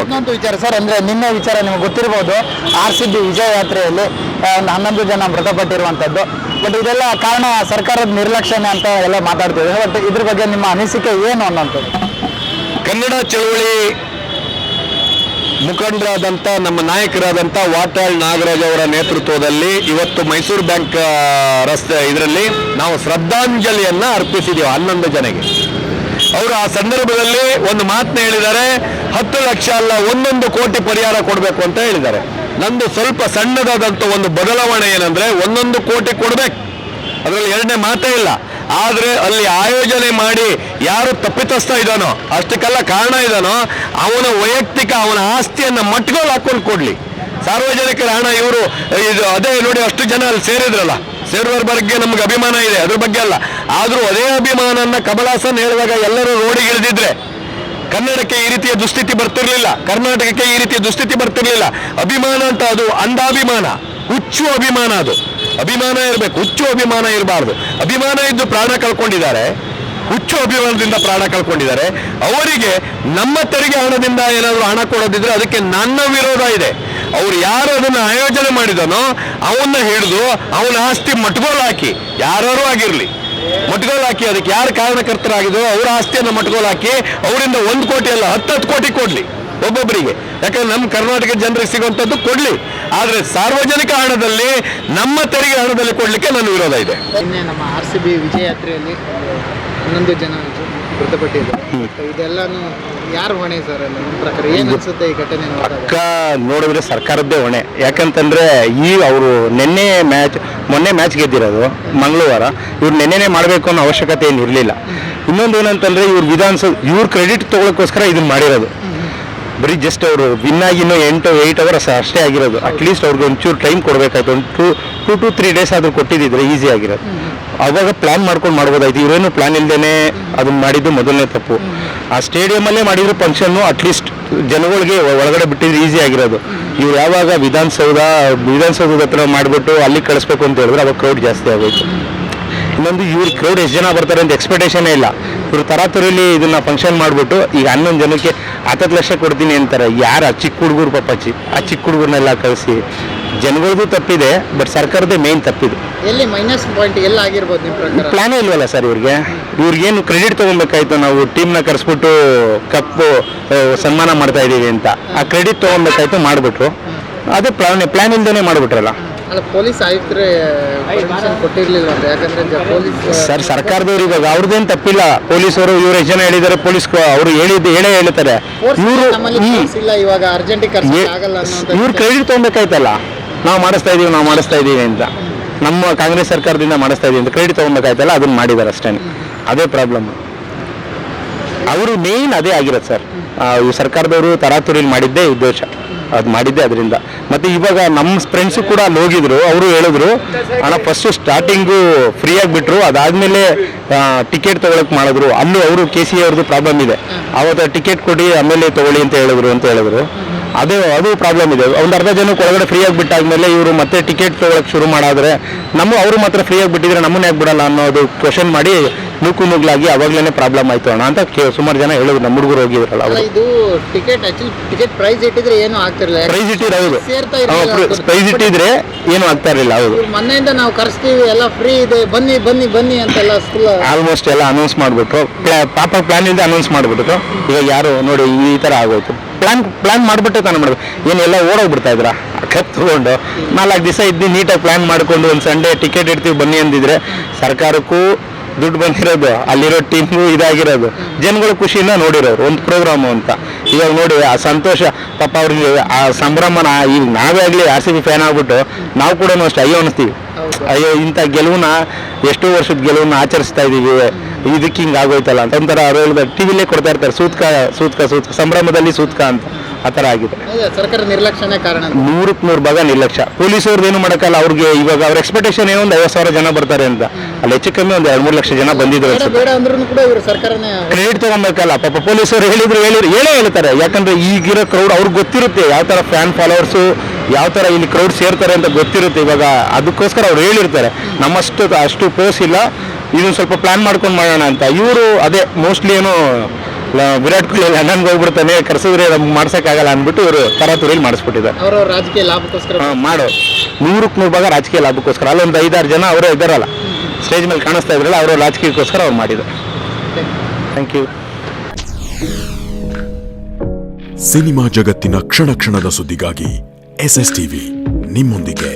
ಇನ್ನೊಂದು ವಿಚಾರ ಸರ್ ಅಂದ್ರೆ ನಿನ್ನೆ ವಿಚಾರ ನಿಮಗೆ ಗೊತ್ತಿರಬಹುದು ಆರ್ ಸಿ ಬಿ ವಿಜಯ ಯಾತ್ರೆಯಲ್ಲಿ ಒಂದು ಹನ್ನೊಂದು ಜನ ಮೃತಪಟ್ಟಿರುವಂತದ್ದು ಬಟ್ ಇದೆಲ್ಲ ಕಾರಣ ಸರ್ಕಾರದ ನಿರ್ಲಕ್ಷ್ಯನೇ ಅಂತ ಎಲ್ಲ ಮಾತಾಡ್ತಿದ್ದಾರೆ. ಬಟ್ ಇದ್ರ ಬಗ್ಗೆ ನಿಮ್ಮ ಅನಿಸಿಕೆ ಏನು ಅನ್ನೋಂಥದ್ದು ಕನ್ನಡ ಚಳವಳಿ ಮುಖಂಡರಾದಂಥ ನಮ್ಮ ನಾಯಕರಾದಂಥ ವಾಟಾಳ್ ನಾಗರಾಜ್ ಅವರ ನೇತೃತ್ವದಲ್ಲಿ ಇವತ್ತು ಮೈಸೂರು ಬ್ಯಾಂಕ್ ರಸ್ತೆ ಇದರಲ್ಲಿ ನಾವು ಶ್ರದ್ಧಾಂಜಲಿಯನ್ನ ಅರ್ಪಿಸಿದೀವಿ ಹನ್ನೊಂದು ಜನಗೆ ಅವರು ಆ ಸಂದರ್ಭದಲ್ಲಿ ಒಂದು ಮಾತನ್ನ ಹೇಳಿದ್ದಾರೆ, ಹತ್ತು ಲಕ್ಷ ಅಲ್ಲ, ಒಂದೊಂದು ಕೋಟಿ ಪರಿಹಾರ ಕೊಡಬೇಕು ಅಂತ ಹೇಳಿದ್ದಾರೆ. ನಂದು ಸ್ವಲ್ಪ ಸಣ್ಣದಾದಂಥ ಒಂದು ಬದಲಾವಣೆ ಏನಂದ್ರೆ ಒಂದೊಂದು ಕೋಟಿ ಕೊಡಬೇಕು. ಅದರಲ್ಲಿ ಎರಡನೇ ಮಾತೇ ಇಲ್ಲ. ಆದರೆ ಅಲ್ಲಿ ಆಯೋಜನೆ ಮಾಡಿ ಯಾರು ತಪ್ಪಿತಸ್ಥ ಇದ್ದಾನೋ, ಅಷ್ಟಕ್ಕೆಲ್ಲ ಕಾರಣ ಇದ್ದಾನೋ, ಅವನ ವೈಯಕ್ತಿಕ, ಅವನ ಆಸ್ತಿಯನ್ನ ಮಟ್ಗಳು ಹಾಕೊಂಡು ಕೊಡ್ಲಿ. ಸಾರ್ವಜನಿಕರ ಹಣ ಇವರು, ಇದು ಅದೇ ನೋಡಿ ಅಷ್ಟು ಜನ ಅಲ್ಲಿ ಸೇರಿದ್ರಲ್ಲ. ಸೇರುವವ್ರ ಬಗ್ಗೆ ನಮ್ಗೆ ಅಭಿಮಾನ ಇದೆ, ಅದ್ರ ಬಗ್ಗೆ ಅಲ್ಲ. ಆದ್ರೂ ಅದೇ ಅಭಿಮಾನನ್ನ ಕಮಲಾಸನ್ ಹೇಳಿದಾಗ ಎಲ್ಲರೂ ನೋಡಿಗಿಳಿದಿದ್ರೆ ಕನ್ನಡಕ್ಕೆ ಈ ರೀತಿಯ ದುಸ್ಥಿತಿ ಬರ್ತಿರ್ಲಿಲ್ಲ, ಕರ್ನಾಟಕಕ್ಕೆ ಈ ರೀತಿಯ ದುಸ್ಥಿತಿ ಬರ್ತಿರ್ಲಿಲ್ಲ. ಅಭಿಮಾನ ಅಂತ ಅದು ಅಂಧಾಭಿಮಾನ, ಹುಚ್ಚು ಅಭಿಮಾನ ಅದು. ಅಭಿಮಾನ ಇರಬೇಕು, ಹುಚ್ಚು ಅಭಿಮಾನ ಇರಬಾರ್ದು. ಅಭಿಮಾನ ಇದ್ದು ಪ್ರಾಣ ಕಳ್ಕೊಂಡಿದ್ದಾರೆ, ಹುಚ್ಚು ಅಭಿಮಾನದಿಂದ ಪ್ರಾಣ ಕಳ್ಕೊಂಡಿದ್ದಾರೆ. ಅವರಿಗೆ ನಮ್ಮ ತೆರಿಗೆ ಹಣದಿಂದ ಏನಾದರೂ ಹಣ ಕೊಡೋದಿದ್ರೆ ಅದಕ್ಕೆ ನನ್ನ ವಿರೋಧ ಇದೆ. ಅವ್ರು ಯಾರು ಅದನ್ನ ಆಯೋಜನೆ ಮಾಡಿದನೋ, ಅವನ್ನ ಹಿಡಿದು ಅವನ ಆಸ್ತಿ ಮಟ್ಗೋಲ್ ಹಾಕಿ. ಯಾರು ಆಗಿರ್ಲಿ. ಮಟ್ಗೋಲ್ ಹಾಕಿ, ಅದಕ್ಕೆ ಯಾರು ಕಾರಣಕರ್ತರಾಗಿದ್ರು ಅವರ ಆಸ್ತಿಯನ್ನು ಮಟ್ಗೋಲ್ ಹಾಕಿ, ಅವರಿಂದ ಒಂದು ಕೋಟಿ ಅಲ್ಲ ಹತ್ತು ಹತ್ತು ಕೋಟಿ ಕೊಡ್ಲಿ ಒಬ್ಬೊಬ್ಬರಿಗೆ ಯಾಕಂದ್ರೆ ನಮ್ಮ ಕರ್ನಾಟಕ ಜನರಿಗೆ ಸಿಗುವಂಥದ್ದು ಕೊಡ್ಲಿ. ಆದರೆ ಸಾರ್ವಜನಿಕ ಹಣದಲ್ಲಿ, ನಮ್ಮ ತೆರಿಗೆ ಹಣದಲ್ಲಿ ಕೊಡಲಿಕ್ಕೆ ನನ್ನ ವಿರೋಧ ಇದೆ. ನಮ್ಮ ಆರ್ ಸಿ ಬಿ ವಿಜಯ ಯಾತ್ರೆಯಲ್ಲಿ ಹನ್ನೊಂದು ಜನ ಮೃತಪಟ್ಟಿದ್ದಾರೆ ಇದೆಲ್ಲಾನು ಯಾರು ಹೊಣೆ ಸರ್ ಎಲ್ಲ ನಿಮ್ಮ ಪ್ರಕಾರ ಏನು ಅನ್ಸುತ್ತೆ ಈ ಘಟನೆ ಪಕ್ಕ ನೋಡಿದ್ರೆ ಸರ್ಕಾರದ್ದೇ ಹೊಣೆ. ಯಾಕಂತಂದ್ರೆ ಈ ಅವರು ನಿನ್ನೆ ಮ್ಯಾಚ್ ಮೊನ್ನೆ ಮ್ಯಾಚ್ ಗೆದ್ದಿರೋದು ಮಂಗಳವಾರ. ಇವ್ರು ನೆನ್ನೆನೇ ಮಾಡಬೇಕು ಅನ್ನೋ ಅವಶ್ಯಕತೆ ಏನು ಇರಲಿಲ್ಲ. ಇನ್ನೊಂದು ಏನಂತಂದ್ರೆ ಇವ್ರು ವಿಧಾನಸಭೆ ಇವ್ರ ಕ್ರೆಡಿಟ್ ತಗೊಳಕ್ಕೋಸ್ಕರ ಇದನ್ನ ಮಾಡಿರೋದು. ಬರೀ ಜಸ್ಟ್ ಅವರು ವಿನ್ ಆಗಿ ಇನ್ನೂ ಎಂಟು ಏಯ್ಟ್ ಅವರ್ಸ್ ಅಷ್ಟೇ ಆಗಿರೋದು. ಅಟ್ಲೀಸ್ಟ್ ಅವ್ರಿಗೆ ಒಂಚೂರು ಟೈಮ್ ಕೊಡಬೇಕಾಯ್ತು. ಒಂದು two two to three days ಆದರೂ ಕೊಟ್ಟಿದ್ದಿದ್ರೆ ಈಸಿ ಆಗಿರೋದು. ಅವಾಗ ಪ್ಲಾನ್ ಮಾಡ್ಕೊಂಡು ಮಾಡ್ಬೋದಾಯ್ತು. ಇವರೇನು ಪ್ಲಾನ್ ಇಲ್ದೇನೆ ಅದನ್ನ ಮಾಡಿದ್ದು ಮೊದಲನೇ ತಪ್ಪು. ಆ ಸ್ಟೇಡಿಯಮಲ್ಲೇ ಮಾಡಿದ್ರು ಫಂಕ್ಷನ್ನು ಅಟ್ಲೀಸ್ಟ್ ಜನಗಳಿಗೆ ಒಳಗಡೆ ಬಿಟ್ಟಿದ್ರೆ ಈಸಿ ಆಗಿರೋದು. ಇವ್ರು ಯಾವಾಗ ವಿಧಾನಸೌಧ, ವಿಧಾನಸೌಧದ ಹತ್ರ ಮಾಡಿಬಿಟ್ಟು ಅಲ್ಲಿ ಕಳಿಸ್ಬೇಕು ಅಂತ ಹೇಳಿದ್ರೆ ಅವಾಗ ಕ್ರೌಡ್ ಜಾಸ್ತಿ ಆಗೋಯ್ತು. ಇನ್ನೊಂದು ಇವ್ರು ಕ್ರೌಡ್ ಎಷ್ಟು ಜನ ಬರ್ತಾರೆ ಅಂತ ಎಕ್ಸ್ಪೆಕ್ಟೇಷನೇ ಇಲ್ಲ. ಇವ್ರು ತರಾತುರಿಲಿ ಇದನ್ನ ಫಂಕ್ಷನ್ ಮಾಡಿಬಿಟ್ಟು ಈಗ ಹನ್ನೊಂದು ಜನಕ್ಕೆ ಹತ್ತತ್ತು ಲಕ್ಷ ಕೊಡ್ತೀನಿ ಅಂತಾರೆ. ಯಾರು? ಆ ಚಿಕ್ಕ ಹುಡುಗರು ಪಾಪಚ್ಚಿ ಆ ಚಿಕ್ಕ ಹುಡುಗರನ್ನೆಲ್ಲ ಕಳಿಸಿ. ಜನಗಳದ್ದು ತಪ್ಪಿದೆ ಬಟ್ ಸರ್ಕಾರದೇ ಮೇನ್ ತಪ್ಪಿದೆ. ಎಲ್ಲಿ ಮೈನಸ್ ಪಾಯಿಂಟ್ ಎಲ್ಲ ಆಗಿರ್ಬೋದು ನಿಮ್ಮ ಪ್ರಕಾರ? ಪ್ಲಾನೇ ಇಲ್ವಲ್ಲ ಸರ್ ಇವ್ರಿಗೆ? ಇವ್ರಿಗೇನು ಕ್ರೆಡಿಟ್ ತೊಗೊಬೇಕಾಯ್ತು ನಾವು ಟೀಮ್ನ ಕರೆಸ್ಬಿಟ್ಟು ಕಪ್ಪು ಸನ್ಮಾನ ಮಾಡ್ತಾ ಇದ್ದೀವಿ ಅಂತ. ಆ ಕ್ರೆಡಿಟ್ ತೊಗೊಬೇಕಾಯ್ತು ಮಾಡಿಬಿಟ್ರು. ಅದೇ ಪ್ಲಾನ್ ಪ್ಲಾನ್ ಇಲ್ದೇನೆ ಮಾಡಿಬಿಟ್ರಲ್ಲ. ಅಲ್ಲ ಪೊಲೀಸ್ ಆಯುಕ್ತರೇ ಪರ್ಮಿಷನ್ ಕೊಟ್ಟಿರ್ಲಿಲ್ಲ ಅಂತ? ಯಾಕಂದ್ರೆ ಪೊಲೀಸ್ ಸರ್ ಸರ್ಕಾರದವ್ರು ಇವಾಗ ಅವ್ರದ್ದೇನು ತಪ್ಪಿಲ್ಲ. ಪೊಲೀಸರು ಇವ್ರು ಎಷ್ಟು ಜನ ಹೇಳಿದ್ದಾರೆ ಪೊಲೀಸ್ ಅವರು ಹೇಳಿದ್ದು ಹೇಳೇ ಹೇಳ್ತಾರೆ. ಇವರು ನಮ್ಮಲ್ಲಿ ಇಲ್ಲ ಇವಾಗ ಅರ್ಜೆಂಟಿಗೆ ಆಗಲ್ಲ ಇವ್ರು ಕ್ರೆಡಿಟ್ ತೊಗೊಬೇಕಾಯ್ತಲ್ಲ ನಾವು ಮಾಡಿಸ್ತಾ ಇದ್ದೀವಿ ನಾವು ಮಾಡಿಸ್ತಾ ಇದ್ದೀವಿ ಅಂತ. ನಮ್ಮ ಕಾಂಗ್ರೆಸ್ ಸರ್ಕಾರದಿಂದ ಮಾಡಿಸ್ತಾ ಇದ್ದೀವಿ ಅಂತ ಕ್ರೆಡಿಟ್ ತೊಗೊಬೇಕಾಯ್ತಲ್ಲ, ಅದನ್ನು ಮಾಡಿದ್ದಾರೆ ಅಷ್ಟೇ. ಅದೇ ಪ್ರಾಬ್ಲಮ್ ಅವರು ಮೇನ್ ಅದೇ ಆಗಿರೋದು ಸರ್ ಈ ಸರ್ಕಾರದವರು ತರಾತುರಿಲಿ ಮಾಡಿದ್ದೇ ಉದ್ದೇಶ. ಅದು ಮಾಡಿದ್ದೆ ಅದರಿಂದ. ಮತ್ತು ಇವಾಗ ನಮ್ಮ ಫ್ರೆಂಡ್ಸು ಕೂಡ ಅಲ್ಲಿ ಹೋಗಿದ್ರು, ಅವರು ಹೇಳಿದ್ರು, ಅಣ್ಣ ಫಸ್ಟು ಸ್ಟಾರ್ಟಿಂಗು ಫ್ರೀ ಆಗಿಬಿಟ್ರು, ಅದಾದಮೇಲೆ ಟಿಕೆಟ್ ತೊಗೊಳಕ್ಕೆ ಮಾಡಿದ್ರು. ಅಲ್ಲೂ ಅವರು ಕೆ ಸಿ ಅವ್ರದ್ದು ಪ್ರಾಬ್ಲಮ್ ಇದೆ. ಅವತ್ತು ಟಿಕೆಟ್ ಕೊಡಿ, ಆಮೇಲೆ ತಗೊಳ್ಳಿ ಅಂತ ಹೇಳಿದ್ರು ಅಂತ ಹೇಳಿದ್ರು. ಅದೇ ಅದು ಪ್ರಾಬ್ಲಮ್ ಇದೆ. ಒಂದು ಅರ್ಧ ಜನಕ್ಕೆ ಒಳಗಡೆ ಫ್ರೀ ಆಗಿ ಬಿಟ್ಟಾದ್ಮೇಲೆ ಇವರು ಮತ್ತೆ ಟಿಕೆಟ್ ತೊಗೊಳಕ್ಕೆ ಶುರು ಮಾಡಾದ್ರೆ ನಮ್ಮ ಅವರು ಮಾತ್ರ ಫ್ರೀ ಆಗಿ ಬಿಟ್ಟಿದ್ರೆ ನಮ್ಮನ್ನ ಯಾಕೆ ಬಿಡಲ್ಲ ಅನ್ನೋದು ಕ್ವಶನ್ ಮಾಡಿ ನೂಕು ನುಗ್ಲಾಗಿ ಅವಾಗ್ಲೇನೆ ಪ್ರಾಬ್ಲಮ್ ಆಯ್ತು ಅಣ್ಣ ಅಂತ ಸುಮಾರು ಜನ ಹೇಳಿದ್ರು ನಮ್ಮ ಹುಡುಗರು ಹೋಗಿದ್ರಲ್ಲ ಅವರು. ಇದು ಟಿಕೆಟ್ ಆಕ್ಚುಲಿ ಟಿಕೆಟ್ ಪ್ರೈಸ್ ಇಟ್ಟಿದ್ರೆ ಏನು ಆಗ್ತಿರ್ಲಿಲ್ಲ ಪ್ರೈಸ್ ಇಟ್ಟಿದ್ರೆ ಹೌದು. ಸೇರ್ತಾ ಇರ್ಲಿಲ್ಲ ಪ್ರೈಸ್ ಇಟ್ಟಿದ್ರೆ ಏನು ಆಗ್ತಾ ಇರಲಿಲ್ಲ ಹೌದು. ಮೊನ್ನೆಯಿಂದ ನಾವು ಕರೆಸ್ತೀವಿ ಎಲ್ಲ ಫ್ರೀ ಇದೆ ಬನ್ನಿ ಬನ್ನಿ ಬನ್ನಿ ಅಂತೆಲ್ಲ ಆಲ್ಮೋಸ್ಟ್ ಎಲ್ಲ ಅನೌನ್ಸ್ ಮಾಡ್ಬಿಟ್ರು. ಪಾಪ ಪ್ಲಾನ್ ಇಲ್ಲದೆ ಅನೌನ್ಸ್ ಮಾಡ್ಬಿಟ್ರು. ಇವಾಗ ಯಾರು ನೋಡಿ ಈ ತರ ಆಗೋಯ್ತು. ಪ್ಲಾನ್ ಪ್ಲಾನ್ ಮಾಡ್ಬಿಟ್ಟೆ ತಾನೇ ಮಾಡ್ಬೇಕು. ಏನೆಲ್ಲ ಓಡೋಗ್ಬಿಡ್ತಾ ಇದ್ರ ಕತ್ ತಗೊಂಡು. ನಾಲ್ಕು ದಿವಸ ಇದ್ದು, ನೀಟಾಗಿ ಪ್ಲಾನ್ ಮಾಡಿಕೊಂಡು ಒಂದು ಸಂಡೇ ಟಿಕೆಟ್ ಇಡ್ತೀವಿ ಬನ್ನಿ ಅಂದಿದ್ರೆ ಸರ್ಕಾರಕ್ಕೂ ದುಡ್ಡು ಬಂದಿರೋದು, ಅಲ್ಲಿರೋ ಟೀಮ್ಗೂ ಇದಾಗಿರೋದು. ಜನಗಳ ಖುಷಿನ ನೋಡಿರೋರು, ಒಂದು ಪ್ರೋಗ್ರಾಮು ಅಂತ. ಇವಾಗ ನೋಡಿ, ಆ ಸಂತೋಷ, ಪಾಪ ಅವ್ರಿಗೆ ಆ ಸಂಭ್ರಮನ, ಈಗ ನಾವೇ ಆಗಲಿ ಆರ್ ಸಿ ಬಿ ಫ್ಯಾನ್ ಆಗ್ಬಿಟ್ಟು ನಾವು ಕೂಡ ಅಷ್ಟೇ, ಅಯ್ಯೋ ಅನಿಸ್ತೀವಿ. ಅಯ್ಯೋ, ಇಂಥ ಗೆಲುವನ್ನ ಎಷ್ಟೋ ವರ್ಷದ ಗೆಲುವನ್ನ ಆಚರಿಸ್ತಾ ಇದೀವಿ. ಇದಕ್ಕೆ ಹಿಂಗೆ ಆಗೋಯ್ತಲ್ಲ ಅಂತ. ಒಂಥರ ರೋಲ್ ಟಿವಿಲೇ ಕೊಡ್ತಾ ಇರ್ತಾರೆ ಸೂತ್ಕ ಸೂತ್ಕ ಸೂತ್ಕ ಸಂಭ್ರಮದಲ್ಲಿ ಸೂತ್ಕ ಅಂತ. ಆ ಥರ ಆಗಿದೆ. ಸರ್ಕಾರ ನಿರ್ಲಕ್ಷ್ಯನೇ ಕಾರಣ. ನೂರಕ್ಕೆ ನೂರು ಭಾಗ ನಿರ್ಲಕ್ಷ್ಯ. ಪೊಲೀಸವ್ರದ್ದು ಏನು ಮಾಡೋಕ್ಕಲ್ಲ ಅವ್ರಿಗೆ ಇವಾಗ ಅವ್ರ ಎಕ್ಸ್ಪೆಕ್ಟೇಷನ್ ಏನೋ ಒಂದು ಐವತ್ತು ಸಾವಿರ ಜನ ಬರ್ತಾರೆ ಅಂತ. ಅಲ್ಲಿ ಹೆಚ್ಚು ಕಮ್ಮಿ ಒಂದು ಎರಡು ಮೂರು ಲಕ್ಷ ಜನ ಬಂದಿದ್ರು ಕ್ರೆಡಿಟ್ ತಗೊಬೇಕಲ್ಲ ಪಾಪ ಪೊಲೀಸರು ಹೇಳಿದ್ರು ಹೇಳಿದ್ರು ಹೇಳೇ ಹೇಳ್ತಾರೆ. ಯಾಕಂದ್ರೆ ಈಗಿರೋ ಕ್ರೌಡ್ ಅವ್ರಿಗೆ ಗೊತ್ತಿರುತ್ತೆ ಯಾವ ಥರ ಫ್ಯಾನ್ ಫಾಲೋವರ್ಸು ಯಾವ ಥರ ಇಲ್ಲಿ ಕ್ರೌಡ್ ಸೇರ್ತಾರೆ ಅಂತ ಗೊತ್ತಿರುತ್ತೆ ಇವಾಗ. ಅದಕ್ಕೋಸ್ಕರ ಅವ್ರು ಹೇಳಿರ್ತಾರೆ. ನಮ್ಮಷ್ಟು ಅಷ್ಟು ಪೋಸ್ ಇಲ್ಲ. ಇದನ್ನ ಸ್ವಲ್ಪ ಪ್ಲಾನ್ ಮಾಡ್ಕೊಂಡು ಮಾಡೋಣ ಅಂತ. ಇವರು ಅದೇ ಮೋಸ್ಟ್ಲಿ ಏನೋ ವಿರಾಟ್ ಕೊಹ್ಲಿ ಲಂಡನ್ಗೆ ಹೋಗ್ಬಿಡ್ತಾನೆ ಕರ್ಸಿದ್ರೆ ನಮ್ಗೆ ಮಾಡ್ಸೋಕ್ಕಾಗಲ್ಲ ಅಂದ್ಬಿಟ್ಟು ಇವರು ತರಾತುರಿಲಿ ಮಾಡಿಸ್ಬಿಟ್ಟಿದ್ದಾರೆ. ಅವರ ರಾಜಕೀಯ ಲಾಭಕ್ಕೋಸ್ಕರ ಹಾ, ಮಾಡು. ನೂರಕ್ಕೆ ನೂರು ಭಾಗ ರಾಜಕೀಯ ಲಾಭಕ್ಕೋಸ್ಕರ. ಅಲ್ಲೊಂದು ಐದಾರು ಜನ ಅವರೇ ಇದ್ದಾರಲ್ಲ ಸ್ಟೇಜ್ ಮೇಲೆ ಕಾಣಿಸ್ತಾ ಇದ್ರಲ್ಲ ಅವರು ರಾಜಕೀಯಕ್ಕೋಸ್ಕರ ಅವ್ರು ಮಾಡಿದ್ದಾರೆ ಥ್ಯಾಂಕ್ ಯು ಸಿನಿಮಾ ಜಗತ್ತಿನ ಕ್ಷಣ ಕ್ಷಣದ ಸುದ್ದಿಗಾಗಿ ಎಸ್ ಎಸ್ ಟಿವಿ ನಿಮ್ಮೊಂದಿಗೆ.